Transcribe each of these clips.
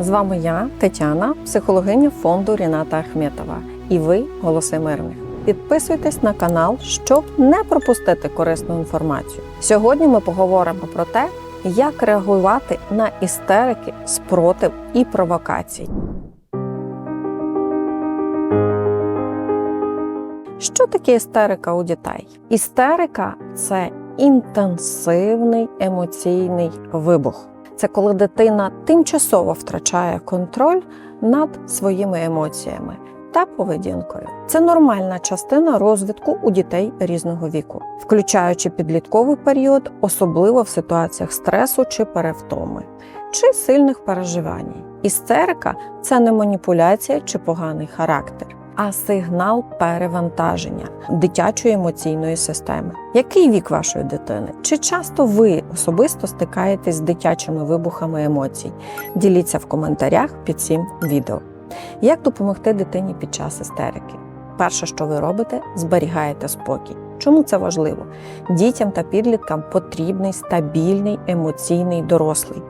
З вами я, Тетяна, психологиня фонду Ріната Ахметова. І ви голоси мирних. Підписуйтесь на канал, щоб не пропустити корисну інформацію. Сьогодні ми поговоримо про те, як реагувати на істерики, спротив і провокації. Що таке істерика у дітей? Істерика це інтенсивний емоційний вибух. Це коли дитина тимчасово втрачає контроль над своїми емоціями та поведінкою. Це нормальна частина розвитку у дітей різного віку, включаючи підлітковий період, особливо в ситуаціях стресу чи перевтоми, чи сильних переживань. Істерика це не маніпуляція чи поганий характер. А сигнал перевантаження дитячої емоційної системи. Який вік вашої дитини? Чи часто ви особисто стикаєтесь з дитячими вибухами емоцій? Діліться в коментарях під цим відео. Як допомогти дитині під час істерики? Перше, що ви робите, зберігаєте спокій. Чому це важливо? Дітям та підліткам потрібний стабільний емоційний дорослий,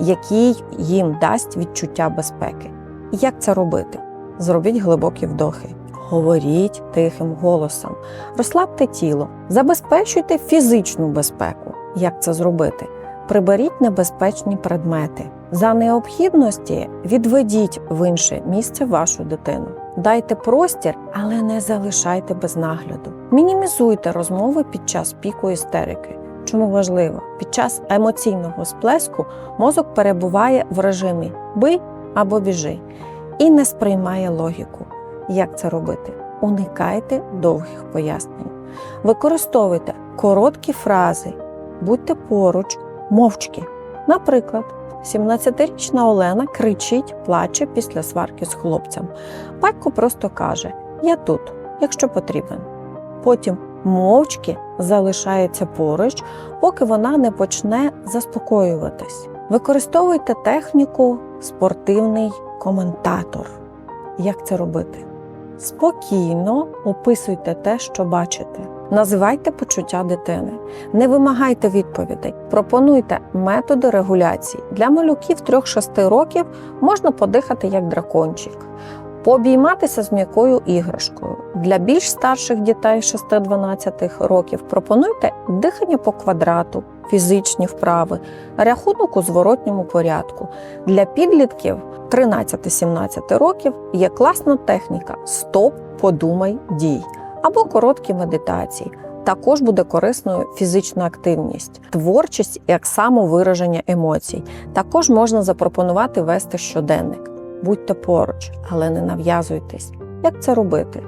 який їм дасть відчуття безпеки. Як це робити? Зробіть глибокі вдохи, говоріть тихим голосом, розслабте тіло, забезпечуйте фізичну безпеку. Як це зробити? Приберіть небезпечні предмети. За необхідності відведіть в інше місце вашу дитину. Дайте простір, але не залишайте без нагляду. Мінімізуйте розмови під час піку істерики. Чому важливо? Під час емоційного сплеску мозок перебуває в режимі бий або біжи і не сприймає логіку. Як це робити? Уникайте довгих пояснень. Використовуйте короткі фрази, будьте поруч, мовчки. Наприклад, 17-річна Олена кричить, плаче після сварки з хлопцем. Батько просто каже: Я тут, якщо потрібен. Потім мовчки залишається поруч, поки вона не почне заспокоюватись. Використовуйте техніку спортивний коментатор. Як це робити? Спокійно описуйте те, що бачите. Називайте почуття дитини. Не вимагайте відповідей. Пропонуйте методи регуляції. Для малюків 3-6 років можна подихати як дракончик, пообійматися з м'якою іграшкою. Для більш старших дітей 6-12 років пропонуйте дихання по квадрату, фізичні вправи, рахунок у зворотньому порядку. Для підлітків 13-17 років є класна техніка Стоп, подумай, дій або короткі медитації. Також буде корисною фізична активність, творчість як самовираження емоцій. Також можна запропонувати вести щоденник. Будьте поруч, але не нав'язуйтесь. Як це робити?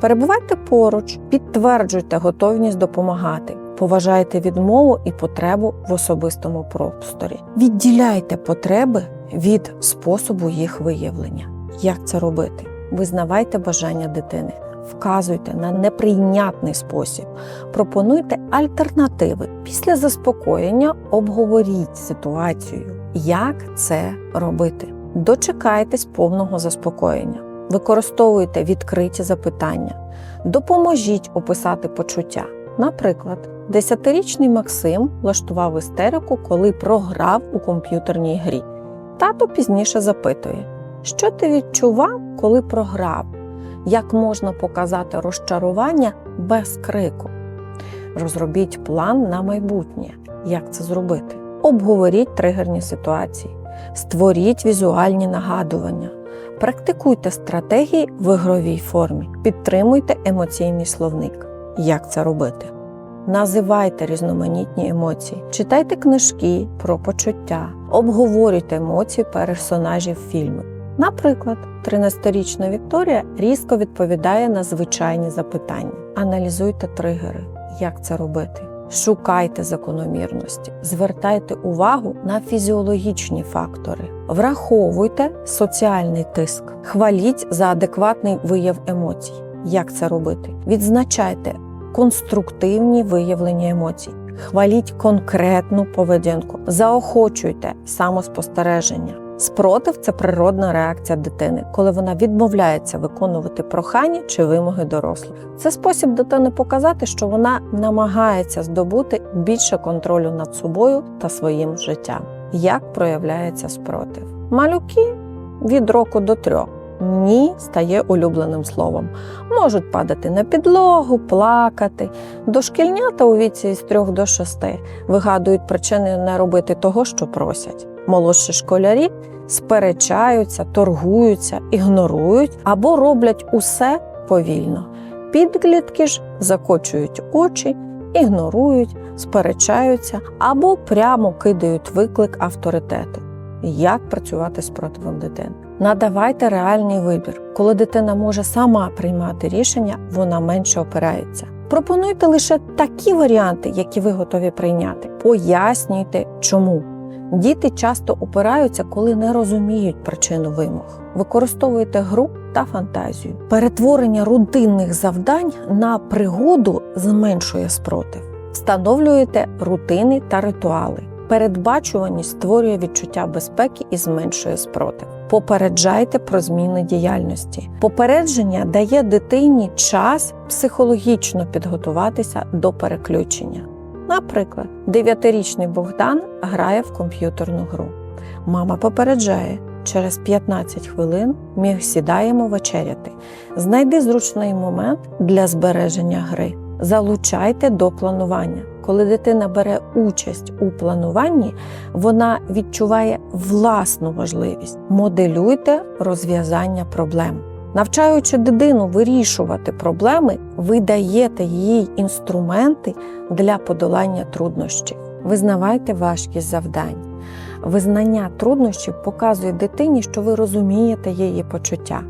Перебувайте поруч, підтверджуйте готовність допомагати, поважайте відмову і потребу в особистому просторі. Відділяйте потреби від способу їх виявлення. Як це робити? Визнавайте бажання дитини, вказуйте на неприйнятний спосіб, пропонуйте альтернативи. Після заспокоєння обговоріть ситуацію, як це робити. Дочекайтесь повного заспокоєння, використовуйте відкриті запитання, допоможіть описати почуття. Наприклад, 10-річний Максим влаштував істерику, коли програв у комп'ютерній грі. Тато пізніше запитує, що ти відчував, коли програв? Як можна показати розчарування без крику? Розробіть план на майбутнє. Як це зробити? Обговоріть тригерні ситуації, створіть візуальні нагадування, практикуйте стратегії в ігровій формі, підтримуйте емоційний словник. Як це робити? Називайте різноманітні емоції, читайте книжки про почуття, обговорюйте емоції персонажів фільму. Наприклад, 13-річна Вікторія різко відповідає на звичайні запитання. Аналізуйте тригери. Як це робити? Шукайте закономірності, звертайте увагу на фізіологічні фактори, враховуйте соціальний тиск, хваліть за адекватний вияв емоцій. Як це робити? Відзначайте конструктивні виявлення емоцій. Хваліть конкретну поведінку, заохочуйте самоспостереження. Спротив це природна реакція дитини, коли вона відмовляється виконувати прохання чи вимоги дорослих. Це спосіб дитини показати, що вона намагається здобути більше контролю над собою та своїм життям. Як проявляється спротив? Малюки від року до трьох. Ні стає улюбленим словом. Можуть падати на підлогу, плакати. Дошкільнята у віці з 3 до 6 вигадують причини не робити того, що просять. Молодші школярі сперечаються, торгуються, ігнорують або роблять усе повільно. Підлітки ж закочують очі, ігнорують, сперечаються або прямо кидають виклик авторитету. Як працювати з противом дитини? Надавайте реальний вибір. Коли дитина може сама приймати рішення, вона менше опирається. Пропонуйте лише такі варіанти, які ви готові прийняти. Пояснюйте, чому. Діти часто опираються, коли не розуміють причину вимог. Використовуйте гру та фантазію. Перетворення рутинних завдань на пригоду зменшує спротив. Встановлюєте рутини та ритуали. Передбачуваність створює відчуття безпеки і зменшує спротив. Попереджайте про зміни діяльності. Попередження дає дитині час психологічно підготуватися до переключення. Наприклад, 9-річний Богдан грає в комп'ютерну гру. Мама попереджає, через 15 хвилин ми сідаємо вечеряти. Знайди зручний момент для збереження гри. Залучайте до планування. Коли дитина бере участь у плануванні, вона відчуває власну важливість. Моделюйте розв'язання проблем. Навчаючи дитину вирішувати проблеми, ви даєте їй інструменти для подолання труднощів. Визнавайте важкість завдань. Визнання труднощів показує дитині, що ви розумієте її почуття.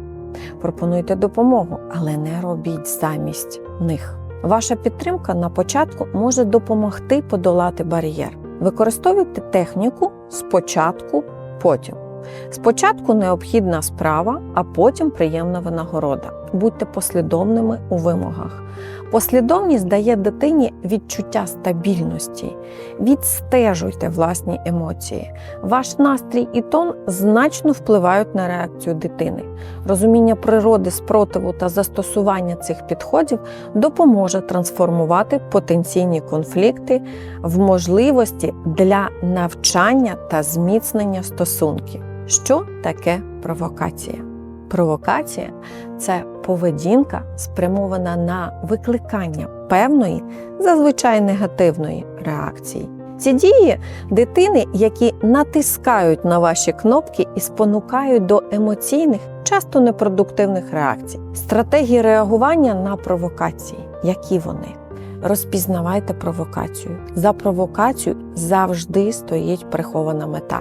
Пропонуйте допомогу, але не робіть замість них. Ваша підтримка на початку може допомогти подолати бар'єр. Використовуйте техніку спочатку, потім. Спочатку необхідна справа, а потім приємна винагорода. Будьте послідовними у вимогах. Послідовність дає дитині відчуття стабільності. Відстежуйте власні емоції. Ваш настрій і тон значно впливають на реакцію дитини. Розуміння природи спротиву та застосування цих підходів допоможе трансформувати потенційні конфлікти в можливості для навчання та зміцнення стосунків. Що таке провокація? Провокація це поведінка, спрямована на викликання певної, зазвичай негативної реакції. Ці дії дитини, які натискають на ваші кнопки і спонукають до емоційних, часто непродуктивних реакцій. Стратегії реагування на провокації, які вони. Розпізнавайте провокацію. За провокацію завжди стоїть прихована мета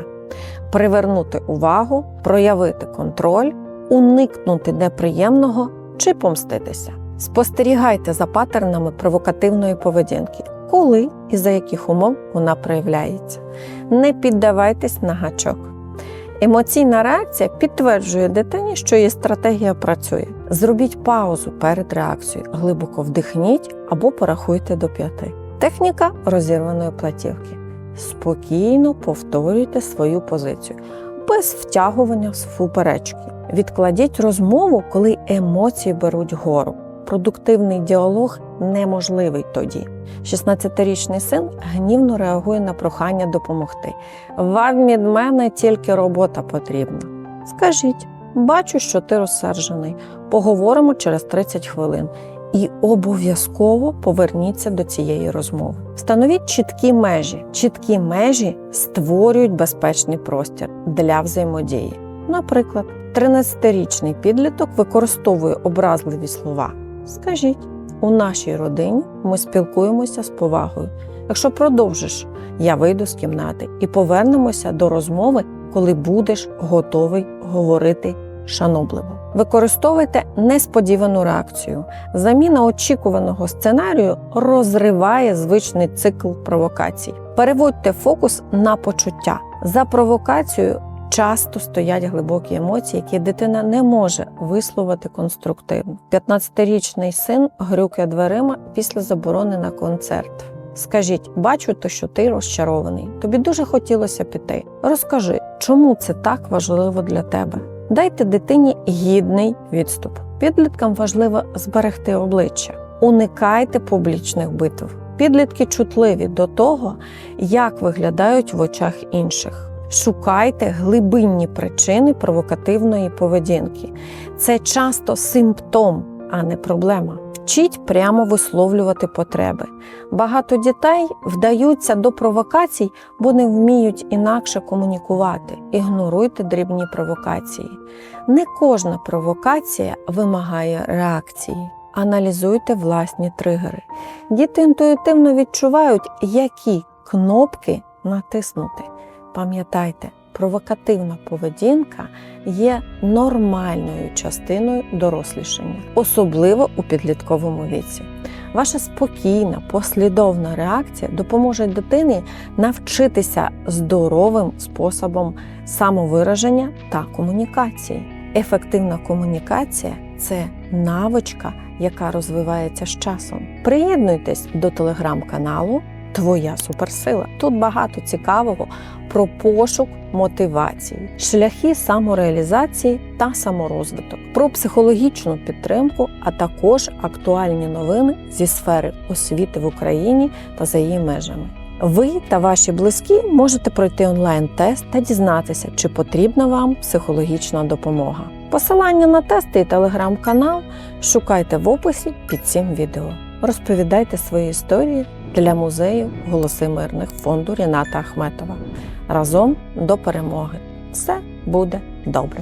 привернути увагу, проявити контроль, уникнути неприємного чи помститися. Спостерігайте за паттернами провокативної поведінки, коли і за яких умов вона проявляється. Не піддавайтесь на гачок. Емоційна реакція підтверджує дитині, що її стратегія працює. Зробіть паузу перед реакцією, глибоко вдихніть або порахуйте до п'яти. Техніка розірваної платівки. Спокійно повторюйте свою позицію, без втягування в суперечки. Відкладіть розмову, коли емоції беруть гору. Продуктивний діалог неможливий тоді. 16-річний син гнівно реагує на прохання допомогти. Вам від мене тільки робота потрібна. Скажіть, бачу, що ти розсержений. Поговоримо через 30 хвилин. І обов'язково поверніться до цієї розмови. Встановіть чіткі межі. Чіткі межі створюють безпечний простір для взаємодії. Наприклад, 13-річний підліток використовує образливі слова. Скажіть, у нашій родині ми спілкуємося з повагою. Якщо продовжиш, я вийду з кімнати і повернемося до розмови, коли будеш готовий говорити шанобливо. Використовуйте несподівану реакцію. Заміна очікуваного сценарію розриває звичний цикл провокацій. Переводьте фокус на почуття. За провокацією часто стоять глибокі емоції, які дитина не може висловити конструктивно. 15-річний син грюкає дверима після заборони на концерт. Скажіть, бачу, то, що ти розчарований. Тобі дуже хотілося піти. Розкажи, чому це так важливо для тебе. Дайте дитині гідний відступ. Підліткам важливо зберегти обличчя. Уникайте публічних битв. Підлітки чутливі до того, як виглядають в очах інших. Шукайте глибинні причини провокативної поведінки. Це часто симптом, а не проблема. Вчіть прямо висловлювати потреби. Багато дітей вдаються до провокацій, бо не вміють інакше комунікувати. Ігноруйте дрібні провокації. Не кожна провокація вимагає реакції. Аналізуйте власні тригери. Діти інтуїтивно відчувають, які кнопки натиснути. Пам'ятайте, провокативна поведінка є нормальною частиною дорослішання, особливо у підлітковому віці. Ваша спокійна, послідовна реакція допоможе дитині навчитися здоровим способом самовираження та комунікації. Ефективна комунікація це навичка, яка розвивається з часом. Приєднуйтесь до телеграм-каналу Твоя суперсила. Тут багато цікавого про пошук мотивації, шляхи самореалізації та саморозвиток, про психологічну підтримку, а також актуальні новини зі сфери освіти в Україні та за її межами. Ви та ваші близькі можете пройти онлайн-тест та дізнатися, чи потрібна вам психологічна допомога. Посилання на тести і телеграм-канал шукайте в описі під цим відео. Розповідайте свої історії для музею Голоси мирних фонду Ріната Ахметова. Разом до перемоги. Все буде добре.